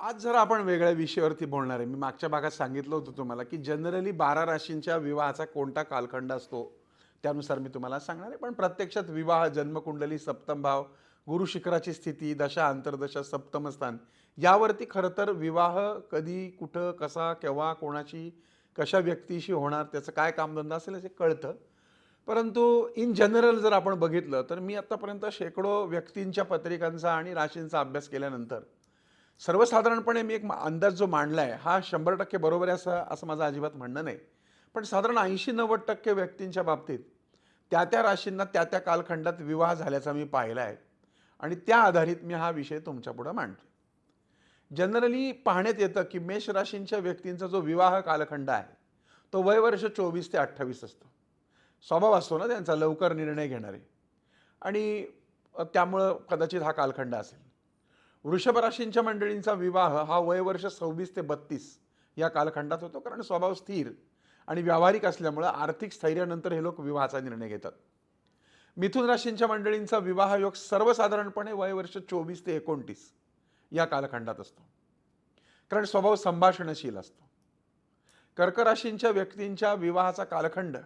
आज जरा आपण वेगळ्या विषयावरती बोलणार आहे मी मागच्या भागात सांगितलं होतं तुम्हाला की जनरली बारा राशींच्या विवाहाचा कोणता कालखंड असतो त्यानुसार मी तुम्हाला सांगणार आहे. पण प्रत्यक्षात विवाह जन्मकुंडली सप्तम भाव गुरु शिखराची स्थिती दशा अंतर्दशा सप्तम स्थान यावरती खरं तर विवाह कधी कुठं कसा केव्हा कोणाची कशा व्यक्तीशी होणार त्याचं काय कामधंदा असेल हे कळतं. परंतु इन जनरल जर आपण बघितलं तर मी आत्तापर्यंत शेकडो व्यक्तींच्या पत्रिकांचा आणि राशींचा अभ्यास केल्यानंतर सर्वसाधारणपणे मी एक अंदाज जो मांडला आहे हा शंभर टक्के बरोबर आहे असं असं माझं अजिबात म्हणणं नाही. पण साधारण ऐंशी नव्वद टक्के व्यक्तींच्या बाबतीत त्या त्या राशींना त्या त्या कालखंडात विवाह झाल्याचा मी पाहिला आहे आणि त्या आधारित मी हा विषय तुमच्यापुढं मांडतो जनरली पाहण्यात येतं की मेष राशींच्या व्यक्तींचा जो विवाह कालखंड आहे तो वयवर्ष चोवीस ते अठ्ठावीस असतो. स्वभाव असतो ना त्यांचा लवकर निर्णय घेणारे. आणि त्यामुळं कदाचित हा कालखंड असेल. वृषभ राशींच्या मंडळींचा विवाह हा वयवर्ष सव्वीस ते बत्तीस या कालखंडात होतो कारण स्वभाव स्थिर आणि व्यावहारिक असल्यामुळं आर्थिक स्थैर्यानंतर हे लोक विवाहाचा निर्णय घेतात. मिथुन राशींच्या मंडळींचा विवाह योग सर्वसाधारणपणे वयवर्ष चोवीस ते एकोणतीस या कालखंडात असतो. कारण स्वभाव संभाषणशील असतो. कर्क राशींच्या व्यक्तींच्या विवाहाचा कालखंड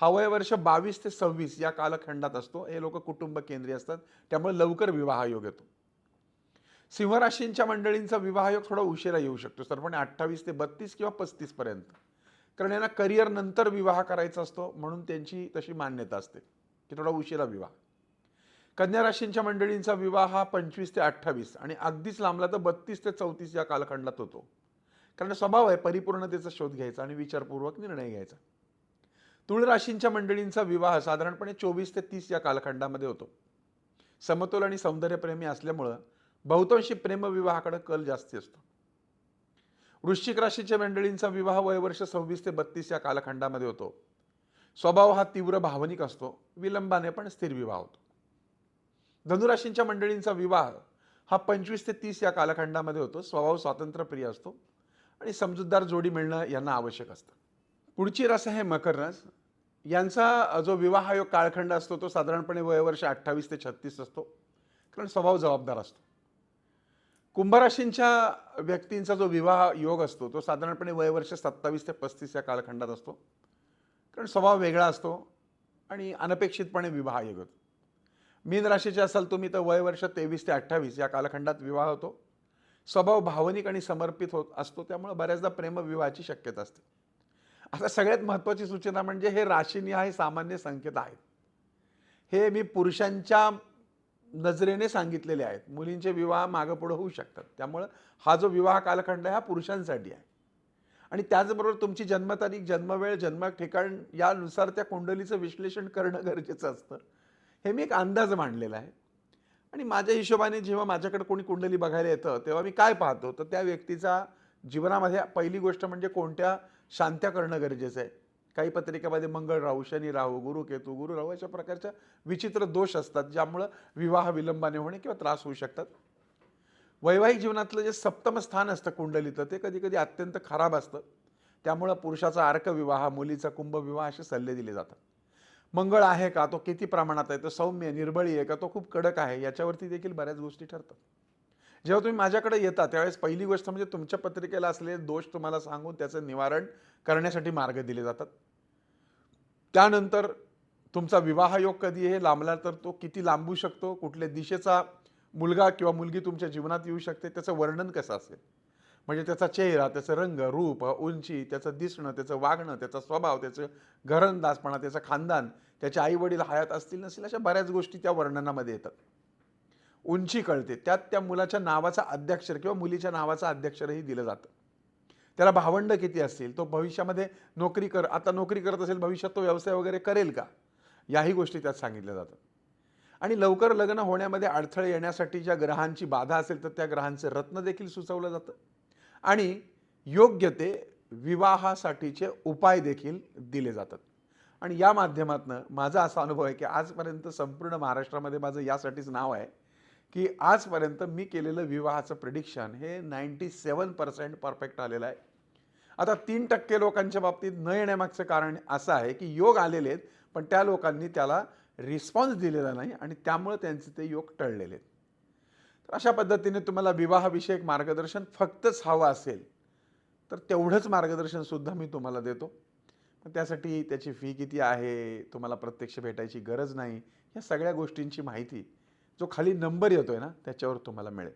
हा वयवर्ष बावीस ते सव्वीस या कालखंडात असतो. हे लोक कुटुंब केंद्रीय असतात त्यामुळे लवकर विवाह योग येतो. सिंहराशींच्या मंडळींचा विवाह योग थोडा उशिरा येऊ शकतो सर्वपणे अठ्ठावीस ते बत्तीस किंवा पस्तीसपर्यंत कारण यांना करिअर नंतर विवाह करायचा असतो म्हणून त्यांची तशी मान्यता असते की थोडा उशिरा विवाह. कन्या राशींच्या मंडळींचा विवाह हा पंचवीस ते अठ्ठावीस आणि अगदीच लांबला तर बत्तीस ते चौतीस या कालखंडात होतो. कारण स्वभाव आहे परिपूर्णतेचा शोध घ्यायचा आणि विचारपूर्वक निर्णय घ्यायचा. तुळ राशींच्या मंडळींचा विवाह साधारणपणे चोवीस ते तीस या कालखंडामध्ये होतो. समतोल आणि सौंदर्यप्रेमी असल्यामुळं बहुतांशी प्रेमविवाहाकडे कल जास्ती असतो. वृश्चिक राशीच्या मंडळींचा विवाह वयवर्ष सव्वीस ते बत्तीस या कालखंडामध्ये होतो. स्वभाव हा तीव्र भावनिक असतो विलंबाने पण स्थिर विवाह होतो. धनुराशींच्या मंडळींचा विवाह हा पंचवीस ते तीस या कालखंडामध्ये होतो. स्वभाव स्वातंत्र्यप्रिय असतो आणि समजूतदार जोडी मिळणं यांना आवश्यक असतं. पुढची रस आहे मकर रस. यांचा जो विवाह योग काळखंड असतो तो साधारणपणे वयवर्ष अठ्ठावीस ते छत्तीस असतो. कारण स्वभाव जबाबदार असतो. कुंभराशींच्या व्यक्तींचा जो विवाह योग असतो तो साधारणपणे वयवर्ष सत्तावीस ते पस्तीस या कालखंडात असतो. कारण स्वभाव वेगळा असतो आणि अनपेक्षितपणे विवाह योग होतो. मीन राशीचे असाल तुम्ही तर वयवर्ष तेवीस ते अठ्ठावीस या कालखंडात विवाह होतो. स्वभाव भावनिक आणि समर्पित होत असतो त्यामुळे बऱ्याचदा प्रेमविवाहाची शक्यता असते. आता सगळ्यात महत्त्वाची सूचना म्हणजे हे राशीनिहाय सामान्य संकेत आहेत. हे मी पुरुषांच्या नजरेने सांगितलेले आहेत. मुलींचे विवाह मागं पुढं होऊ शकतात. त्यामुळं हा जो विवाह कालखंड आहे हा पुरुषांसाठी आहे. आणि त्याचबरोबर तुमची जन्मतारीख जन्मवेळ जन्म ठिकाण यानुसार त्या कुंडलीचं विश्लेषण करणं गरजेचं असतं. हे मी एक अंदाज मांडलेला आहे. आणि माझ्या हिशोबाने जेव्हा माझ्याकडे कोणी कुंडली बघायला येतं तेव्हा मी काय पाहतो? तर त्या व्यक्तीचा जीवनामध्ये पहिली गोष्ट म्हणजे कोणत्या शांत्या करणं गरजेचं आहे. काही पत्रिकेमध्ये मंगळ राहू शनी राहू गुरु केतू गुरु राहू अशा प्रकारच्या विचित्र दोष असतात ज्यामुळं विवाह विलंबाने होणे किंवा त्रास होऊ शकतात. वैवाहिक जीवनातलं जे सप्तम स्थान असतं कुंडलीचं ते कधी कधी अत्यंत खराब असतं. त्यामुळं पुरुषाचा अर्कविवाह मुलीचा कुंभविवाह असे सल्ले दिले जातात. मंगळ आहे का? तो किती प्रमाणात आहे? तो सौम्य निर्बळी आहे का? तो खूप कडक आहे? याच्यावरती देखील बऱ्याच गोष्टी ठरतात. जेव्हा तुम्ही माझ्याकडे येता त्यावेळेस पहिली गोष्ट म्हणजे तुमच्या पत्रिकेला असलेले दोष तुम्हाला सांगून त्याचं निवारण करण्यासाठी मार्ग दिले जातात. त्यानंतर तुमचा विवाहयोग कधी हे लांबला तर तो किती लांबू शकतो कुठल्या दिशेचा मुलगा किंवा मुलगी तुमच्या जीवनात येऊ शकते त्याचं वर्णन कसं असेल? म्हणजे त्याचा चेहरा त्याचं रंग रूप उंची त्याचं दिसणं त्याचं वागणं त्याचा स्वभाव त्याचं घरंदाजपणा त्याचं खानदान त्याचे आईवडील हयात असतील नसतील अशा बऱ्याच गोष्टी त्या वर्णनामध्ये येतात. उंची कळते. त्यात त्या मुलाच्या नावाचा अध्यक्षर किंवा मुलीच्या नावाचा अध्यक्षरही दिलं जातं. त्याला भावंड किती असतील? तो भविष्यामध्ये नोकरी कर आता नोकरी करत असेल भविष्यात तो व्यवसाय वगैरे करेल का? याही गोष्टी त्यात सांगितल्या जातात. आणि लवकर लग्न होण्यामध्ये अडथळे येण्यासाठी ज्या ग्रहांची बाधा असेल तर त्या ग्रहांचे रत्न देखील सुचवलं जातं. आणि योग्य ते विवाहासाठीचे उपाय देखील दिले जातात. आणि या माध्यमातून माझा असा अनुभव आहे की आजपर्यंत संपूर्ण महाराष्ट्रामध्ये माझं यासाठीच नाव आहे. की आजपर्यंत मी केलेलं विवाहाचं प्रिडिक्शन हे नाईंटी सेवन पर्सेंट परफेक्ट आलेलं आहे. आता तीन टक्के लोकांच्या बाबतीत न येण्यामागचं कारण असं आहे की योग आलेले आहेत पण त्या लोकांनी त्याला रिस्पॉन्स दिलेला नाही आणि त्यामुळे त्यांचे ते योग टळलेले आहेत. तर अशा पद्धतीने तुम्हाला विवाहाविषयक मार्गदर्शन फक्तच हवं असेल तर तेवढंच मार्गदर्शनसुद्धा मी तुम्हाला देतो. पण त्यासाठी त्याची फी किती आहे तुम्हाला प्रत्यक्ष भेटायची गरज नाही या सगळ्या गोष्टींची माहिती जो खाली नंबर येतो आहे ना त्याच्यावर तुम्हाला मिळेल.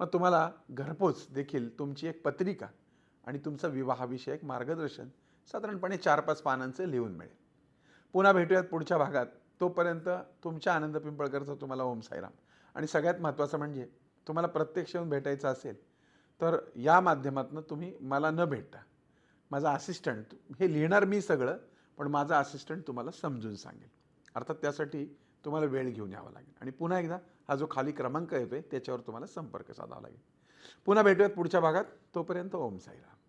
मग तुम्हाला घरपोच देखील तुमची एक पत्रिका आणि तुमचं विवाहाविषयक मार्गदर्शन साधारणपणे चार पाच पानांचं लिहून मिळेल. पुन्हा भेटूयात पुढच्या भागात. तोपर्यंत तुमच्या आनंद पिंपळकरचा तुम्हाला ओम साईराम. आणि सगळ्यात महत्त्वाचं म्हणजे तुम्हाला प्रत्यक्ष येऊन भेटायचं असेल तर या माध्यमातून तुम्ही मला न भेटता माझा असिस्टंट हे लिहिणार मी सगळं पण माझा असिस्टंट तुम्हाला समजून सांगेल. अर्थात त्यासाठी तुम्हाला वेळ घेऊन यावा लागेल. आणि पुन्हा एकदा हा जो खाली क्रमांक येतो आहे त्याच्यावर तुम्हाला संपर्क साधावा लागेल. पुन्हा भेटूयात पुढच्या भागात. तोपर्यंत ओम साईराम.